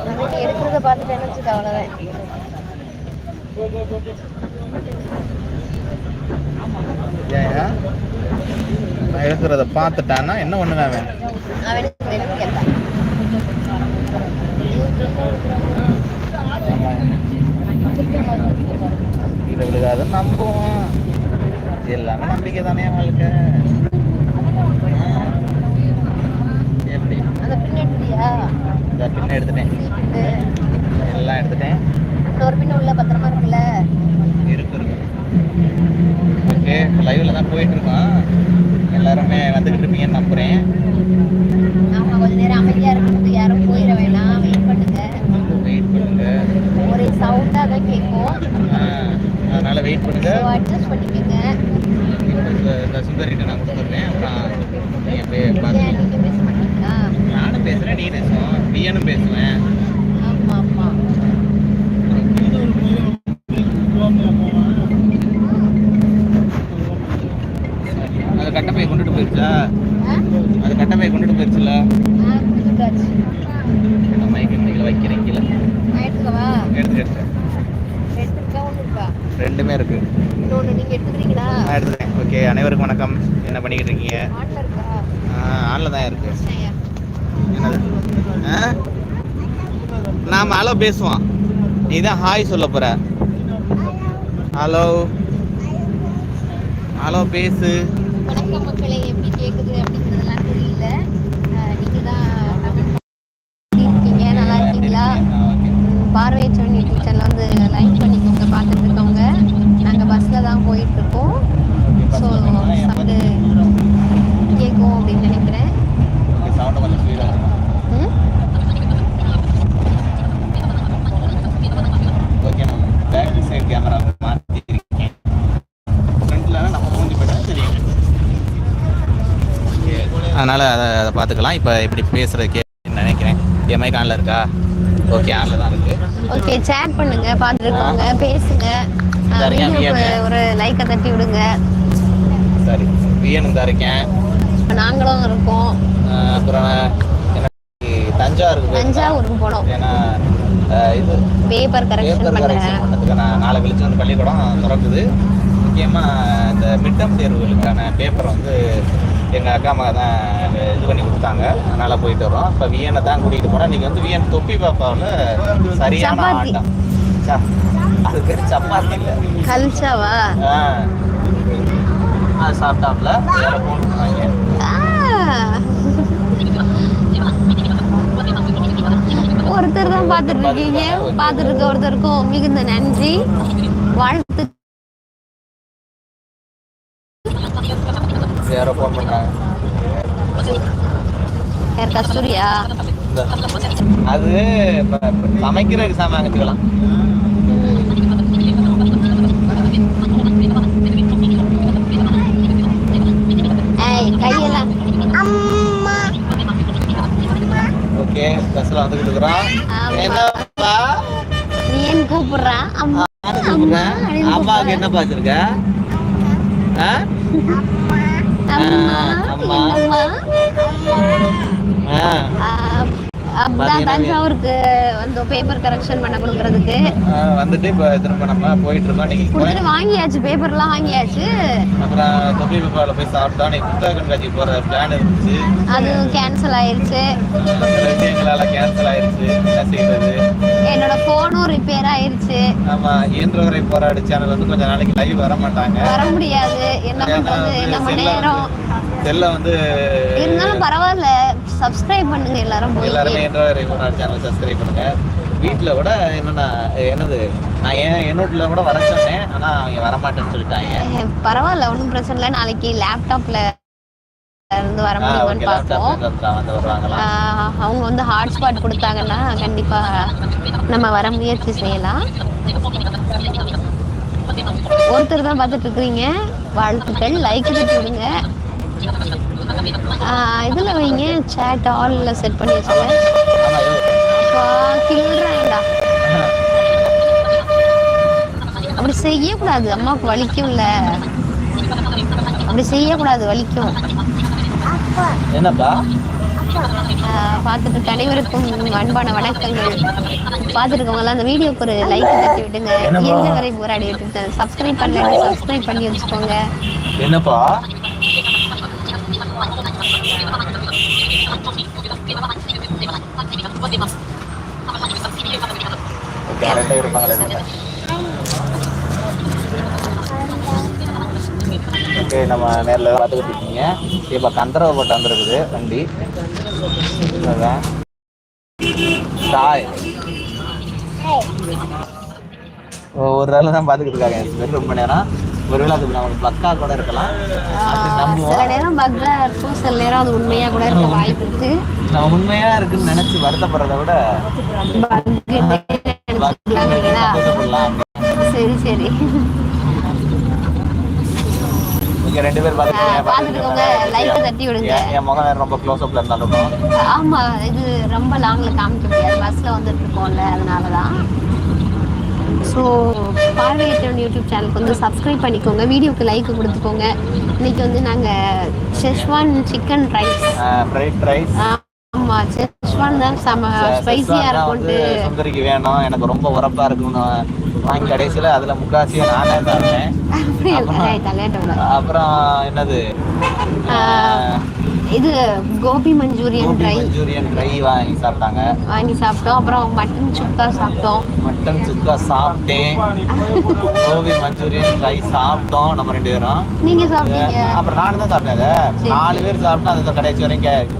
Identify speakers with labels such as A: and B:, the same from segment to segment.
A: நம்ம எடுக்கிறத பார்த்துட்டு நினைச்சது அவ்வளோதான்
B: நான் எடுக்கிறத பார்த்துட்டான்னா என்ன பண்ணுவேன் அவன். இதை விழுகாத நம்புவோம் எல்லாமே நம்பிக்கை தானே வாழ்க்கை ஆ. எப்படி
A: அந்த பின்
B: எடுத்துட்டேன். எல்லாம் எடுத்துட்டேன்.
A: இன்னொரு பின் உள்ள பத்திரமா இருக்குல்ல
B: இருக்கு இருக்கு. ஓகே லைவ்ல தான் போயிட்டு இருக்கோம். எல்லாருமே வந்துகிட்டு இருப்பீங்கன்னு நம்புறேன்
A: ஆமா கொஞ்ச நேரம் அமைதியா இருக்கணும் யாரும் போயிட வேணாம் வெயிட் பண்ணுங்க
B: வெயிட் பண்ணுங்க
A: ஒரே சவுண்டா தான் கேட்கும்
B: ஆ, அதனால வெயிட் பண்ணுங்க
A: ஸோ அட்ஜஸ்ட் பண்ணிக்கோங்க
B: இப்போ இந்த இந்த சுந்தரிட்ட நான் கொடுத்துட்றேன் அப்புறம் நீங்க போய்
A: ஏன்
B: பார்த்து
A: நீங்க பேச மாட்டீங்களா
B: நானும் பேசுறேன் நீ பேசுவோம் பிஎனும் பேசுவேன்
A: ஆமா ஆமா
B: அது கட்டப்பை கொண்டுட்டு போயிருச்சா
A: ஆ?
B: அது கட்டப்பை கொண்டுட்டு போயிருச்சுல
A: ஆ, கொடுத்துட்டாச்சு.
B: நான் மைக்கு மைக்கில் வைக்கிறேன் கீழே
A: நான் எடுத்துக்கவா
B: எடுத்து எடுத்தேன்
A: எடுத்துருக்கா ஒன்று இருக்கா
B: ரெண்டுமே இருக்கு
A: இன்னொன்று நீங்கள் எடுத்துக்கிறீங்களா?
B: நான் எடுத்துட்டேன் ஓகே அனைவருக்கும் வணக்கம். என்ன பண்ணிக்கிட்டு இருக்கீங்க? ஆன்ல தான் இருக்கு. என்னது? நாம ஹலோ பேசுவோம் நீ தான் ஹாய் சொல்ல போற. ஹலோ. ஹலோ பேசு.
A: வணக்கம் மக்களே எப்படி கேட்குது அப்படிங்கிறதெல்லாம் தெரியல நீங்கள் தான் comment பண்ணியிருக்கீங்க நல்லா இருக்கீங்களா பார்வையற்றவன் யூடியூப் சேனல் வந்து லைக் பண்ணிக்கோங்க பார்த்துட்டு இருக்கவங்க நாங்கள் பஸ்ஸில் தான் போயிட்டு இருக்கோம் ஸோ சவுண்டு கேட்கும் அப்படின்னு நினைக்கிறேன்
B: சவுண்டை கொஞ்சம் ஸ்பீடாக
A: ம்
B: okay ma'am back side camera மாற்றிருக்கேன் ஃப்ரண்ட்ல நம்ம மூஞ்சி போயிட்டா தெரியும் அதனால் அதை அதை பார்த்துக்கலாம். இப்போ இப்படி பேசுகிறது கே நினைக்கிறேன் என் மைக் ஆனில் இருக்கா? ஓகே ஆனில் தான் இருக்கு.
A: ஓகே சேட் பண்ணுங்க பார்த்துருக்கோங்க பேசுங்க. ஒரு லைக்கை தட்டி விடுங்க.
B: சரி. வியனும் தான் இருக்கேன்.
A: நாங்களும் இருக்கோம்.
B: அப்புறம் தஞ்சாவூருக்கு.
A: தஞ்சாவூருக்கு போனோம்.
B: ஏன்னா இது
A: பேப்பர் கரெக்ஷன்
B: பண்ணதுக்கு நான் நாளை கழிச்சு வந்து பள்ளிக்கூடம் திறக்குது. முக்கியமாக இந்த மிட்டம் தேர்வுகளுக்கான பேப்பர் வந்து எங்கள் அக்கா அம்மா தான் இது பண்ணி கொடுத்தாங்க. அதனால் போயிட்டு வரோம் இப்போ வியனை தான் கூட்டிகிட்டு போனோம் இன்றைக்கி வந்து வியன் தொப்பி பாப்பாவில் சரியான. ஆட்டம். அது பேர் சப்பாத்தி இல்லை.
A: கல்ச்சாவா
B: ஆ. அது பண்ணாங்க.
A: ஆ. ஒருத்தர் தான் பார்த்துட்டு இருக்கீங்க. பார்த்துட்டு இருக்க ஒருத்தருக்கும் மிகுந்த நன்றி. வாழ்த்து
B: வேற ஃபோன் பண்ணுறாங்க
A: யார் கஸ்தூரியா
B: இந்த அது இப்ப சமைக்கிறதுக்கு சாமான் வாங்கிக்கலாம்
A: ஏய் கையெல்லாம்
B: ஓகே பஸ்ல வந்துகிட்டு இருக்கிறோம்
A: ஆமா.
B: என்னப்பா
A: நீ ஏன் கூப்பிடுறான் அம்மா
B: யாரு கூப்பிடுறா?
A: அப்படின்னு
B: அம்மாவுக்கு என்ன பாத்துருக்க
A: அம்மா
B: அம்மா.
A: என்னம்மா
B: வந்துட்டு
A: அப்படிதான் தஞ்சாவூருக்கு வந்து பேப்பர் கரெக்ஷன் பண்ண கொடுக்கறதுக்கு
B: இப்ப திரும்ப நம்ம போயிட்டு இருக்கோம். நீங்க
A: கொடுத்துட்டு வாங்கியாச்சு பேப்பர்லாம் வாங்கியாச்சு.
B: அப்புறம் தொப்பி பாப்பாவில் போய் சாப்பிட்டோம் நீ புத்தக கண்காட்சி போற பிளான் இருந்துச்சு.
A: அது கேன்சல் ஆயிருச்சு.
B: விஷயங்களால கேன்சல் ஆயிருச்சு. என்ன செய்யறது
A: என்னோட போனும் ரிப்பேர் ஆயிருச்சு.
B: ஆமா இயன்றவரை போராடு சேனல் வந்து கொஞ்ச நாளைக்கு லைவ் வர மாட்டாங்க.
A: வர முடியாது. என்ன பண்றது? நம்ம நேரம்?
B: செல்ல வந்து
A: இருந்தாலும் பரவாயில்ல. சப்ஸ்கிரைப் பண்ணுங்க எல்லாரும்.
B: எல்லாருமே சேனல் சப்ஸ்கிரைப் பண்ணுங்க. வீட்டில் கூட என்னன்னா என்னது நான் என் என்னோட்டில் கூட வர சொன்னேன் ஆனா அவங்க வர மாட்டேன்னு சொல்லிட்டாங்க
A: பரவாயில்ல ஒன்றும் பிரச்சனை இல்லை. நாளைக்கு லேப்டாப்ல இருந்து வர முடியுமான்னு பார்ப்போம். அவங்க வந்து ஹாட்ஸ்பாட் கொடுத்தாங்கன்னா கண்டிப்பா நம்ம வர முயற்சி செய்யலாம். ஒருத்தர் தான் பார்த்துட்டு இருக்கிறீங்க. வாழ்த்துக்கள். லைக் தட்டி விடுங்க இதுல வைங்க. சேட் ஆல்ல செட் பண்ணி. அப்பா கிள்றேன்டா. அப்படி செய்யக்கூடாது. அம்மாவுக்கு வலிக்கும்ல. அப்படி செய்யக்கூடாது வலிக்கும்.
B: என்னப்பா?
A: பார்த்துட்டு அனைவருக்கும் அன்பான வணக்கங்கள். பார்த்துட்டு இருக்கவங்கலாம் அந்த வீடியோக்கு ஒரு லைக் தட்டி விடுங்க.
B: என்னப்பா?
A: எந்த வரை போராடி விட்டு சப்ஸ்கிரைப் பண்ணல சப்ஸ்கிரைப் பண்ணி வச்சுக்கோங்க.
B: என்னப்பா? கரெக்டாக இருப்பாங்களே ஓகே நம்ம நேரில் பார்த்துக்கிட்டு இருக்கீங்க. இப்போ கந்தரவப்பட்டு வந்துருக்குது வண்டி. தாய் ஒரு வேலை தான் பார்த்துக்கிட்டு இருக்காங்க. ரொம்ப நேரம். ஒருவேளை அது நமக்கு பக்கா கூட இருக்கலாம்.
A: சில நேரம் பக்தா இருக்கும் சில நேரம் அது உண்மையா கூட இருக்க வாய்ப்பு இருக்கு.
B: நம்ம உண்மையா இருக்குன்னு நினைச்சு வருத்தப்படுறத விட
A: சரி சரி.
B: இங்க ரெண்டு பேர்
A: தட்டி விடுங்க.
B: என் முகம் ரொம்ப க்ளோஸ் அப்ல இருந்தாலும்.
A: ஆமா இது ரொம்ப லாங்ல காமிக்க முடியாது. பஸ்ல வந்துட்டு இருக்கோம்ல அதனாலதான். ஸோ பார்வையற்றவன் யூடியூப் சேனலுக்கு வந்து சப்ஸ்கிரைப் பண்ணிக்கோங்க. வீடியோக்கு லைக் கொடுத்துக்கோங்க. இன்னைக்கு வந்து நாங்கள் schezwan chicken rice
B: fried rice
A: ஆமா ஷெஷ்வான் தான் செம ஸ்பைசியாக
B: வந்து
A: இருக்கும்ட்டு.
B: சுந்தரிக்கு வேணும். எனக்கு ரொம்ப உரப்பா இருக்குன்னு வாங்கி கடைசியில அதுல முக்காசியை நானே தரேன் அப்புறம் என்னது?
A: இது gobi Manchurian dry
B: Manchurian dry வாங்கி சாப்பிட்டாங்க.
A: வாங்கி சாப்பிட்டோம். அப்புறம் மட்டன் சுக்கா சாப்பிட்டோம்.
B: மட்டன் சுக்கா சாப்பிட்டேன். கோபி மஞ்சூரியன் ட்ரை சாப்பிட்டோம் நம்ம ரெண்டு பேரும்.
A: நீங்க சாப்பிட்டீங்க.
B: அப்புறம் நானும் தான் சாப்பிட்டேன். நாலு பேர் சாப்பிட்டா அது கடைசி வரைக்கும்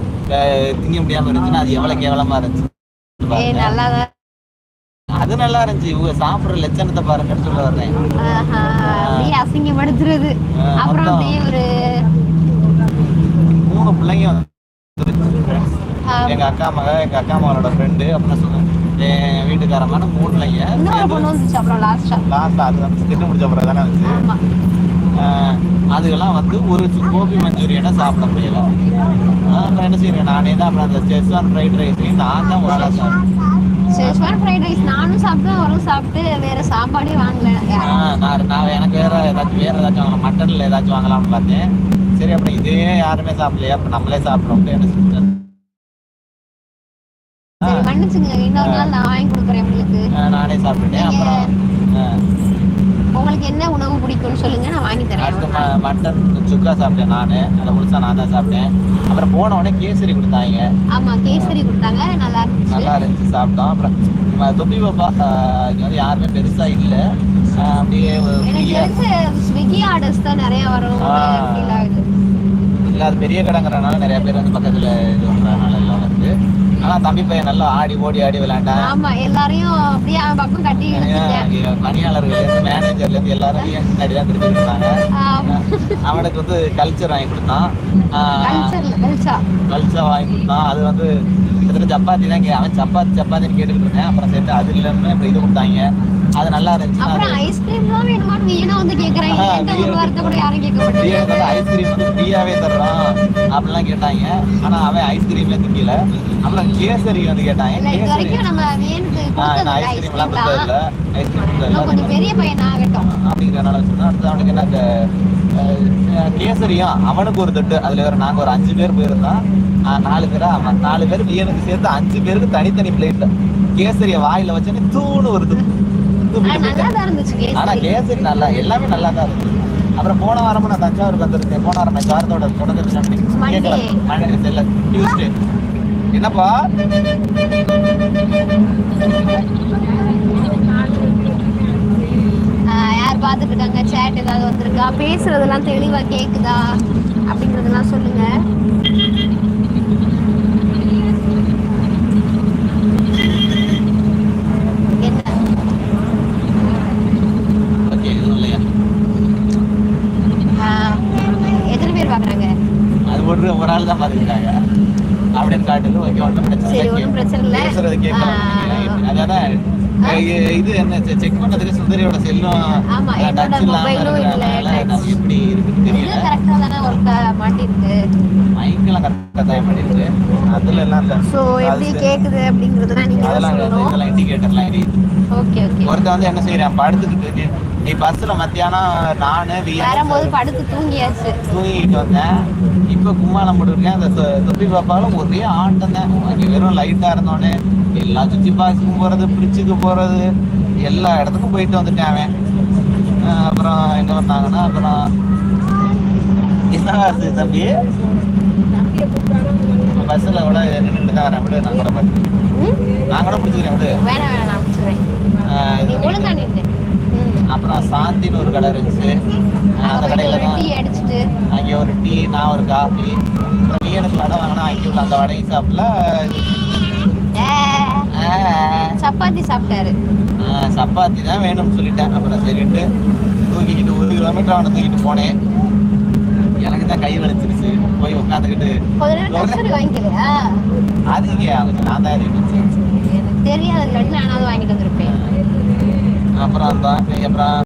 B: திங்க முடியாம இருந்துச்சுன்னா அது எவ்வளவு கேவலமா இருந்துச்சு பாருங்க.
A: நல்லா
B: அது நல்லா இருந்துச்சு. இவங்க சாப்பிடுற லட்சணத்தை பாருங்கன்னு சொல்ல வர்றேன்.
A: அசிங்கப்படுத்துறது. அப்புறம். அப்படியே ஒரு
B: மூணு பிள்ளைங்க எங்க அக்கா மக எங்க அக்கா மகளோட ஃப்ரெண்டு அப்புறம் சொன்ன என் வீட்டுக்காரமான மூணு பிள்ளைங்க.
A: லாஸ்டா
B: லாஸ்ட் அது வந்து திட்டு முடிச்ச அப்புறம் தானே ஆஹ் அதுக்கெல்லாம் வந்து ஒரு கோபி மஞ்சூரியனை சாப்பிட முடியல அப்புறம் என்ன செய்யறேன் நானே தான் அப்புறம் அந்த செஸ்வான் ஃப்ரைட் ரைஸையும் நான் தான் சாப்பிட்டேன்
A: ஷெஷ்வான் ஃப்ரைட் ரைஸ் நானும் சாப்பிட்டேன் அவரும் சாப்பிட்டு வேற சாப்பாடே வாங்கல.
B: நான் நான் எனக்கு வேற ஏதாச்சும் வேற ஏதாச்சும் வாங்கலாம். மட்டன்ல ஏதாச்சும் வாங்கலாம்னு பார்த்தேன். சரி அப்புறம் இதே யாருமே சாப்பிடலையே? அப்புறம் நம்மளே சாப்பிடணும்னு என்ன
A: சரி மன்னிச்சுங்க இன்னொரு நாள் நான் வாங்கி கொடுக்குறேன் உங்களுக்கு.
B: நானே சாப்பிட்டுட்டேன் அப்புறம்
A: உங்களுக்கு என்ன உணவு பிடிக்கும்னு சொல்லுங்க நான் வாங்கி தரேன்.
B: மட்டன் சுக்கா சாப்பிட்டேன் நான். அதை முழுசா நான் தான் சாப்பிட்டேன். அப்புறம் போன உடனே கேசரி கொடுத்தாங்க.
A: ஆமா கேசரி கொடுத்தாங்க. நல்லா
B: நல்லா
A: இருந்துச்சு
B: இருந்துச்சு சாப்பிட்டோம். அப்புறம் தொப்பி பாப்பா இங்க வந்து யாருமே பெருசா இல்லை. அப்படியே
A: ஸ்விக்கி ஆர்டர்ஸ் தான் நிறைய வரும்.
B: இல்லை. அது பெரிய கடைங்கிறனால நிறைய பேர் வந்து பக்கத்துல இது பண்றதுனால எல்லாம் வந்து ஆனா தம்பி பையன் நல்லா ஆடி ஓடி ஆடி விளையாண்டான்
A: ஆமா எல்லாரையும் அப்படியே அவன் பக்கம் கட்டி
B: பணியாளர்கள் மேனேஜர்ல இருந்து எல்லாரும் என் பின்னாடி தான் திருப்பி இருந்தாங்க அவனுக்கு வந்து கல்ச்சர் வாங்கி கொடுத்தான்.
A: கல்ச்சா
B: கல்ச்சர் வாங்கி கொடுத்தான். அது வந்து கிட்டத்தட்ட சப்பாத்தி தான் அவன் சப்பாத்தி சப்பாத்தின்னு கேட்டுக்கிட்டு இருந்தேன். அப்புறம் சேர்த்து அது இல்லைன்னு அப்புறம் இது கொடுத்தாங்க. அது நல்லா இருந்துச்சு.
A: அப்புறம் ஐஸ்கிரீம்லாம் வேணுமான்னு வீணா வந்து கேக்குறாங்க
B: ஆ,
A: என்கிட்ட ஒரு
B: வீணா.
A: வார்த்தை கூட யாரும் கேட்க
B: ஃப்ரீயாக
A: மாட்டேங்கிறாங்க
B: ஐஸ்கிரீம் வந்து ஃப்ரீயாவே அப்படிலாம் கேட்டாங்க. ஆனா அவன் ஐஸ்கிரீமே திங்கல. அப்புறம் கேசரி வந்து கேட்டாங்க. கேசரி.
A: நம்ம வேணுக்கு
B: ஐஸ்கிரீம் எல்லாம்
A: ஐஸ்கிரீம்
B: கொடுத்தது
A: தான்
B: இல்ல. ஐஸ்கிரீம் கொடுத்தது
A: இன்னும் கொஞ்சம் பெரிய பையன் ஆகட்டும்
B: அப்படிங்கிறனால வச்சுருந்தா அடுத்து அவனுக்கு என்ன அந்த கேசரியும் அவனுக்கு ஒரு தட்டு. அதுல வேற நாங்க ஒரு அஞ்சு பேர் போயிருந்தோம் நாலு பேரா? ஆமா நாலு பேர் வியனுக்கு சேர்த்து அஞ்சு பேருக்கு தனித்தனி பிளேட்ல கேசரிய வாயில வச்சோன்னே தூணு வருது.
A: ஆனா கேசரி
B: நல்லா எல்லாமே நல்லா தான் இருந்துச்சு. அப்புறம் போன வாரமும் நான் தஞ்சாவூருக்கு வந்திருந்தேன். போன வாரம் நான் வாரத்தோட தொடர்ந்து டியூஸ்டே என்னப்பா?
A: யார் பார்த்துட்டு இருக்காங்க சேட் ஏதாவது வந்திருக்கா? பேசுறதெல்லாம் தெளிவா கேக்குதா? அப்படிங்கறதெல்லாம் சொல்லுங்க என்ன
B: ஓகே இது இல்லையா
A: ஆ, எத்தனை பேர் பாக்குறாங்க
B: அது ஒரு ஒரு ஆள் தான் பாத்துக்கிறாங்க அப்படின்னு காட்டுது. ஓகே ஒன்றும் பிரச்சனை பேசுறது கேட்கலாம். அதான் இது என்ன? செக் பண்ணதுக்கு சுந்தரியோட செல்லும் டச் இல்லாம எப்படி இருக்குன்னு தெரியல.
A: கரெக்டா தானே ஒர்க் மாட்டிருக்கு.
B: மைக்கெல்லாம் கரெக்டாக தான் பண்ணிருக்கு அதுல எல்லாம் இல்ல
A: சோ எப்படி கேக்குது அப்படிங்கறதுலாம் நீங்க தான்
B: அதெல்லாம்.
A: சொல்லணும்.
B: இதெல்லாம் இண்டிகேட்டர்லாம் எரியுது
A: ஓகே ஓகே.
B: ஒருத்தன் வந்து என்ன செய்யறான் படுத்துக்கிட்டு நீ- நீ பஸ்ல மத்தியானம் நானு
A: வரும்போது படுத்து தூங்கியாச்சு.
B: தூங்கிட்டு வந்தேன். இப்ப கும்மாளம் போட்டுருக்கேன். அந்த தொப்பி பாப்பாலும் ஒரே ஆட்டம் தான். வெறும் லைட்டா இருந்தோடனே எல்லா சுத்தி பாக்ஸுக்கும் போறது பிரிட்ஜுக்கு போறது எல்லா இடத்துக்கும் போயிட்டு வந்துட்டேன் அவன். அப்புறம் என்ன பண்ணாங்கன்னா அப்புறம் என்ன தம்பி? பஸ்ஸில் கூட நின்றுட்டு தான் வரேன். விடு நான் கூட பார்த்து? நான் கூட பிடிச்சிக்கிறேன் விடு.
A: வேணாம் வேணாம் நான்.
B: அப்புறம் சாந்தின்னு ஒரு கடை இருந்துச்சு. அந்த கடையில தான்
A: டீ அடிச்சிட்டு.
B: அங்கே ஒரு டீ நான் ஒரு காஃபி அப்புறம் நீ எனக்கு வடை வாங்கினா அங்கே உள்ள அந்த வடை
A: ஏ, சப்பாத்தி சாப்பிட்டாரு.
B: சப்பாத்தி தான் வேணும்னு சொல்லிட்டேன். அப்புறம் சரின்ட்டு தூக்கிக்கிட்டு ஒரு கிலோமீட்டர் அவனை தூக்கிட்டு போனேன். எனக்கு தான் கை வலிச்சிருச்சு போய் உட்காந்துக்கிட்டு அது இங்கே நான் தான்
A: எனக்கு தெரியாது. இல்லாட்டி நானாவது வாங்கிட்டு வந்திருப்பேன்.
B: அப்புறம் அந்த அப்புறம்